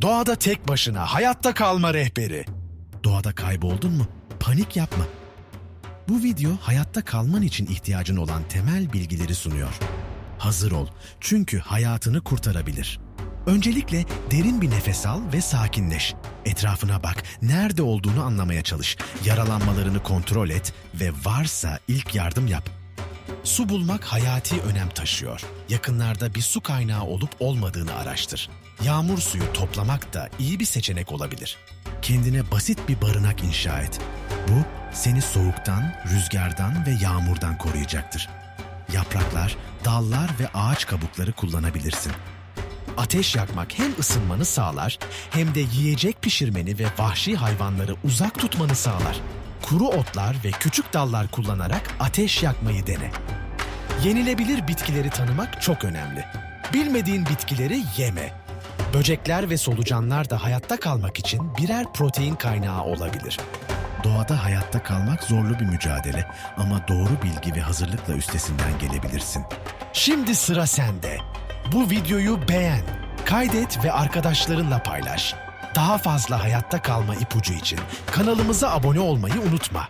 Doğada tek başına hayatta kalma rehberi. Doğada kayboldun mu? Panik yapma. Bu video hayatta kalman için ihtiyacın olan temel bilgileri sunuyor. Hazır ol çünkü hayatını kurtarabilir. Öncelikle derin bir nefes al ve sakinleş. Etrafına bak, nerede olduğunu anlamaya çalış. Yaralanmalarını kontrol et ve varsa ilk yardım yap. Su bulmak hayati önem taşıyor. Yakınlarda bir su kaynağı olup olmadığını araştır. Yağmur suyu toplamak da iyi bir seçenek olabilir. Kendine basit bir barınak inşa et. Bu seni soğuktan, rüzgardan ve yağmurdan koruyacaktır. Yapraklar, dallar ve ağaç kabukları kullanabilirsin. Ateş yakmak hem ısınmanı sağlar hem de yiyecek pişirmeni ve vahşi hayvanları uzak tutmanı sağlar. Kuru otlar ve küçük dallar kullanarak ateş yakmayı dene. Yenilebilir bitkileri tanımak çok önemli. Bilmediğin bitkileri yeme. Böcekler ve solucanlar da hayatta kalmak için birer protein kaynağı olabilir. Doğada hayatta kalmak zorlu bir mücadele ama doğru bilgi ve hazırlıkla üstesinden gelebilirsin. Şimdi sıra sende. Bu videoyu beğen, kaydet ve arkadaşlarınla paylaş. Daha fazla hayatta kalma ipucu için kanalımıza abone olmayı unutma.